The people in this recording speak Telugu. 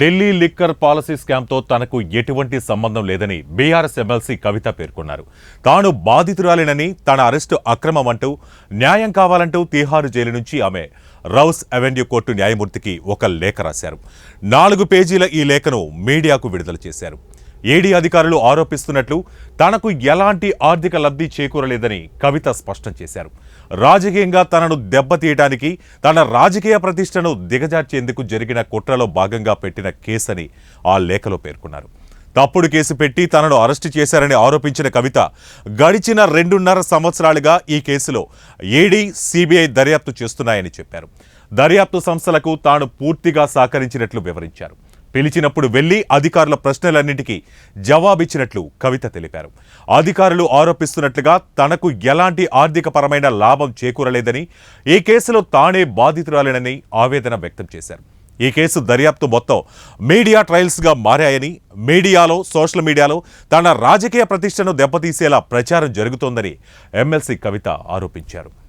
ఢిల్లీ లిక్కర్ పాలసీ స్కామ్తో తనకు ఎటువంటి సంబంధం లేదని బీఆర్ఎస్ ఎమ్మెల్సీ కవిత పేర్కొన్నారు. తాను బాధితురాలేనని తన అరెస్టు అక్రమం అంటూ న్యాయం కావాలంటూ తీహారు జైలు నుంచి ఆమె రౌస్ అవెన్యూ కోర్టు న్యాయమూర్తికి ఒక లేఖ రాశారు. నాలుగు పేజీల ఈ లేఖను మీడియాకు విడుదల చేశారు. ఏడీ అధికారులు ఆరోపిస్తున్నట్లు తనకు ఎలాంటి ఆర్థిక లబ్ధి చేకూరలేదని కవిత స్పష్టం చేశారు. రాజకీయంగా తనను దెబ్బతీయటానికి తన రాజకీయ ప్రతిష్టను దిగజార్చేందుకు జరిగిన కుట్రలో భాగంగా పెట్టిన కేసని ఆ లేఖలో పేర్కొన్నారు. తప్పుడు కేసు పెట్టి తనను అరెస్టు చేశారని ఆరోపించిన కవిత గడిచిన రెండున్నర సంవత్సరాలుగా ఈ కేసులో ఏడీ సిబిఐ దర్యాప్తు చేస్తున్నాయని చెప్పారు. దర్యాప్తు సంస్థలకు తాను పూర్తిగా సహకరించినట్లు వివరించారు. పిలిచినప్పుడు వెళ్ళి అధికారుల ప్రశ్నలన్నింటికీ జవాబిచ్చినట్లు కవిత తెలిపారు. అధికారులు ఆరోపిస్తున్నట్లుగా తనకు ఎలాంటి ఆర్థికపరమైన లాభం చేకూరలేదని ఈ కేసులో తానే బాధితురాలేనని ఆవేదన వ్యక్తం చేశారు. ఈ కేసు దర్యాప్తు మొత్తం మీడియా ట్రయల్స్గా మారాయని మీడియాలో సోషల్ మీడియాలో తన రాజకీయ ప్రతిష్టను దెబ్బతీసేలా ప్రచారం జరుగుతోందని ఎమ్మెల్సీ కవిత ఆరోపించారు.